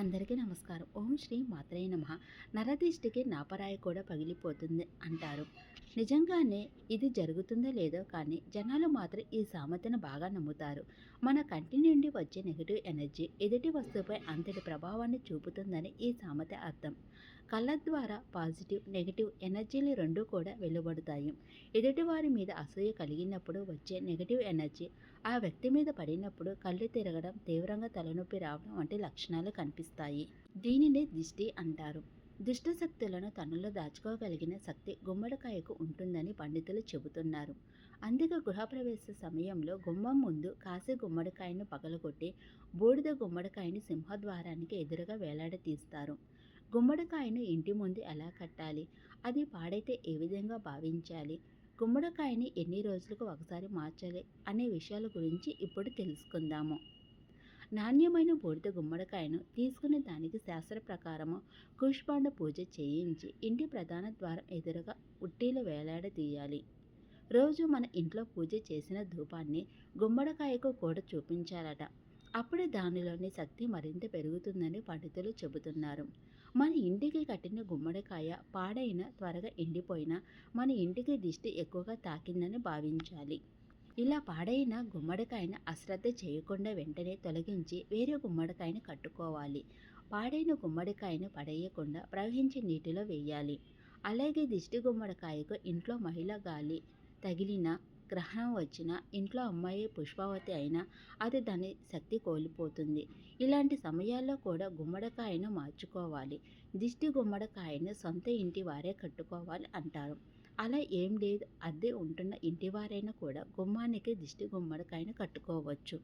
అందరికీ నమస్కారం. ఓం శ్రీ మాత్రయ్య నమ. నరదిష్టికి నాపరాయి కూడా పగిలిపోతుంది అంటారు. నిజంగానే ఇది జరుగుతుందో లేదో కానీ జనాలు మాత్రం ఈ సామెతను బాగా నమ్ముతారు. మన కంటి నుండి వచ్చే నెగిటివ్ ఎనర్జీ ఎదుటి వస్తువుపై అంతటి ప్రభావాన్ని చూపుతుందని ఈ సామెత అర్థం. కళ్ళ ద్వారా పాజిటివ్ నెగిటివ్ ఎనర్జీలు రెండూ కూడా వెలువడతాయి. ఎదుటివారి మీద అసూయ కలిగినప్పుడు వచ్చే నెగిటివ్ ఎనర్జీ ఆ వ్యక్తి మీద పడినప్పుడు కళ్ళు తిరగడం తీవ్రంగా తలనొప్పి రావడం వంటి లక్షణాలు కనిపిస్తాయి. దీనినే దిష్టి అంటారు. దుష్టశక్తులను తనలో దాచుకోగలిగిన శక్తి గుమ్మడికాయకు ఉంటుందని పండితులు చెబుతున్నారు. అందుకే గృహప్రవేశ సమయంలో గుమ్మం ముందు కాసి గుమ్మడికాయను పగలగొట్టి బూడిద గుమ్మడికాయని సింహద్వారానికి ఎదురుగా వేలాడతీస్తారు. గుమ్మడికాయను ఇంటి ముందు ఎలా కట్టాలి? అది పాడైతే ఏ విధంగా భావించాలి? గుమ్మడికాయని ఎన్ని రోజులకు ఒకసారి మార్చాలి? అనే విషయాల గురించి ఇప్పుడు తెలుసుకుందాము. నాణ్యమైన బూడిద గుమ్మడికాయను తీసుకునే దానికి శాస్త్ర ప్రకారము కుష్పాండ పూజ చేయించి ఇంటి ప్రధాన ద్వారం ఎదురుగా ఉట్టీలు వేలాడదీయాలి రోజు మన ఇంట్లో పూజ చేసిన ధూపాన్ని గుమ్మడికాయకు కూడా చూపించాలట. అప్పుడే దానిలోని శక్తి మరింత పెరుగుతుందని పండితులు చెబుతున్నారు. మన ఇంటికి కట్టిన గుమ్మడికాయ పాడైన త్వరగా ఎండిపోయిన మన ఇంటికి దిష్టి ఎక్కువగా తాకిందని భావించాలి. ఇలా పాడైన గుమ్మడికాయను అశ్రద్ధ చేయకుండా వెంటనే తొలగించి వేరే గుమ్మడికాయను కట్టుకోవాలి. పాడైన గుమ్మడికాయను పడేయకుండా ప్రవహించే నీటిలో వేయాలి. అలాగే దిష్టి గుమ్మడికాయకు ఇంట్లో మహిళ గాలి తగిలిన గ్రహణం వచ్చినా ఇంట్లో అమ్మాయి పుష్పావతి అయినా అది దాని శక్తి కోల్పోతుంది. ఇలాంటి సమయాల్లో కూడా గుమ్మడికాయను మార్చుకోవాలి. దిష్టి గుమ్మడికాయను సొంత ఇంటి వారే కట్టుకోవాలి అంటారు. అలా ఏం లేదు. అద్దె ఉంటున్న ఇంటి వారైనా కూడా గుమ్మానికి దిష్టి గుమ్మడికాయను కట్టుకోవచ్చు.